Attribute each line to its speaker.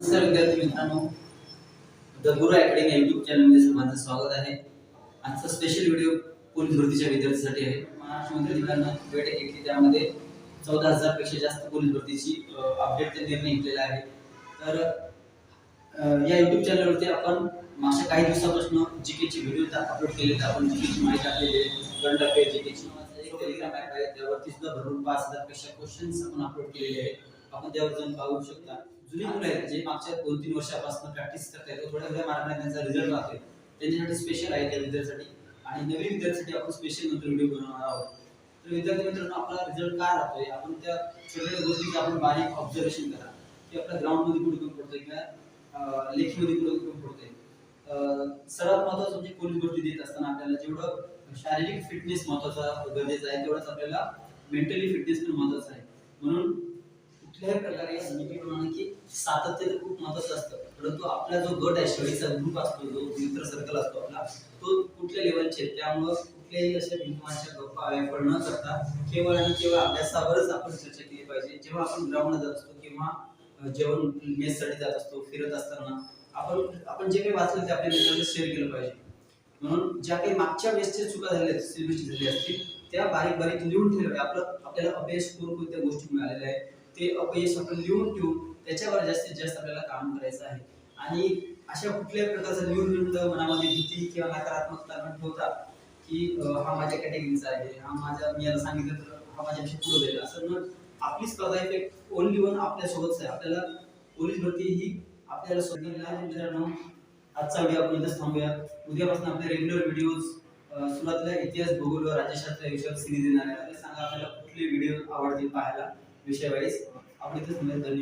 Speaker 1: नमस्कार विद्यार्थी मित्रांनो द गुरु अकॅडमी युट्यूब चॅनलमध्ये सर्वांचं स्वागत आहे. आजचा स्पेशल व्हिडिओ पोलीस भरतीच्या विद्यार्थ्यांसाठी आहे. महाराष्ट्र मंत्रिमंडळानं बैठक घेतली त्यामध्ये चौदा हजारपेक्षा जास्त पोलीस भरतीची अपडेट निर्णय घेतलेला आहे. तर या युट्यूब चॅनलवरती आपण मागच्या काही दिवसापासून जी केची व्हिडिओ अपलोड केले तर आपण जी केची माहिती टाकलेली आहे करंट अफेअर जी केची एक टेलिग्राम ॲप आहे त्यावरती सुद्धा भरून पाच हजारपेक्षा क्वेश्चन्स आपण अपलोड केलेले आहेत. आपण त्यावर जाऊन पाहू शकता. जुनी मुलं आहेत जे मागच्या दोन तीन वर्षापासून प्रॅक्टिस करत आहेत थोड्या थोड्या मार्गाने त्यांचा रिझल्ट राहतोय. त्यांच्यासाठी स्पेशल आहे त्या विद्यार्थ्यांसाठी. आणि नवीन विद्यार्थ्यांसाठी आपण स्पेशल नंतर व्हिडिओ बनवणार आहोत. तर विद्यार्थी मित्रांनो आपला रिझल्ट काय राहतोय? आपण त्या छोट्या गोष्टीचं आपण बारीक ऑब्झर्वेशन करा. की आपल्या ग्राउंडमध्ये कुठे कमी पडतोय किंवा लेखीमध्ये कुठे कमी पडतोय. सर्वात महत्त्वाचं म्हणजे पोलीस भरती देत असताना आपल्याला जेवढं शारीरिक फिटनेस महत्त्वाचा गरजेचा आहे तेवढंच आपल्याला मेंटली फिटनेस पण महत्त्वाचा आहे. म्हणून कुठल्याही प्रकारे सांगितल्याप्रमाणे की सातत्य तर खूप महत्वाचं असतं. परंतु आपला जो गट आहे शेळीचा ग्रुप असतो जो मित्र सर्कल असतो आपला तो कुठल्या लेवलचे त्यामुळं कुठल्याही अशा भिंकमाच्या गप्पा व्यापड न करता केवळ आणि केवळ अभ्यासावरच आपण चर्चा केली पाहिजे. जेव्हा आपण ग्राउंडला जात असतो किंवा जेवण मेससाठी जात असतो फिरत असताना आपण आपण जे काही वाचलं ते आपल्या मित्रांना शेअर केलं पाहिजे. म्हणून ज्या काही मागच्या वेळेसच्या चुका झालेल्या सिलेबसची झाली असतील त्या बारीक बारीक लिहून ठेवल्या आपलं आपल्याला अपयश कोणत्या गोष्टी मिळालेल्या आहेत ते अपयश आपण लिहून ठेवून त्याच्यावर जास्तीत जास्त आपल्याला काम करायचं आहे. आणि अशा कुठल्याही प्रकारचं लिहून लिहून मनामध्ये भीती किंवा नकारात्मकता न ठेवता की हा माझ्या कॅटेगरीचा आहे हा माझ्या मी याला सांगितलं तर हा माझ्याशी पुढे जाईल. असं न आपली स्पर्धा इफेक्ट ओनली वन आपल्यासोबतच आहे. आपल्याला पोलीस भरती ही आपल्याला स्वतःला मित्रांनो आजचा व्हिडिओ आपण इथंच थांबूया. उद्यापासून आपले रेग्युलर व्हिडिओज सुरुवातीला इतिहास भूगोल व राज्यशास्त्र विषयावर सिरीज येणार आहे. सांगा आपल्याला कुठले व्हिडिओ आवडतील पाहायला. विषय वाईज आपण इथेच धन्यवाद